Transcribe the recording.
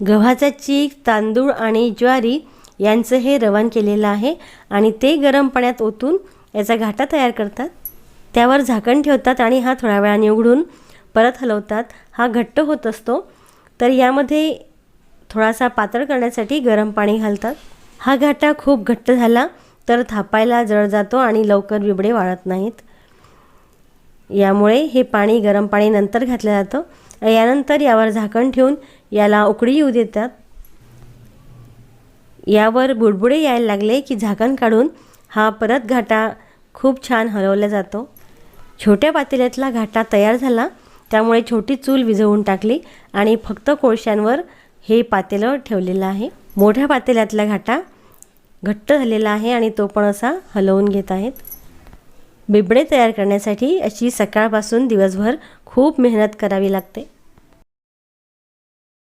गव्हाचा चीक तांदूळ आणि ज्वारी यांचं हे रवान केलेलं आहे आणि ते गरम पाण्यात ओतून याचा घाटा तयार करतात. त्यावर झाकण ठेवतात आणि हा थोड्या वेळाने उघडून परत हलवतात. हा घट्ट होत असतो तर यामध्ये थोडासा पातळ करण्यासाठी गरम पाणी घालतात. हा घाटा खूप घट्ट झाला तर थापायला जळ जातो आणि लवकर बिबडे वाळत नाहीत. यामुळे हे पाणी गरम पाणी नंतर घातलं जातं. यानंतर यावर झाकण ठेवून याला उकळी येऊ देतात. यावर बुडबुडे यायला लागले की झाकण काढून हा परत घाटा खूप छान हलवला जातो. छोट्या पातेल्यातला घाटा तयार झाला त्यामुळे छोटी चूल विझवून टाकली आणि फक्त कोळशांवर हे पातेलं ठेवलेलं आहे. मोठ्या पातेल्यातला घाटा घट्ट झालेला आहे आणि तो पण असा हलवून घेत आहेत. बिबडे तयार करण्यासाठी अशी सकाळपासून दिवसभर खूप मेहनत करावी लागते.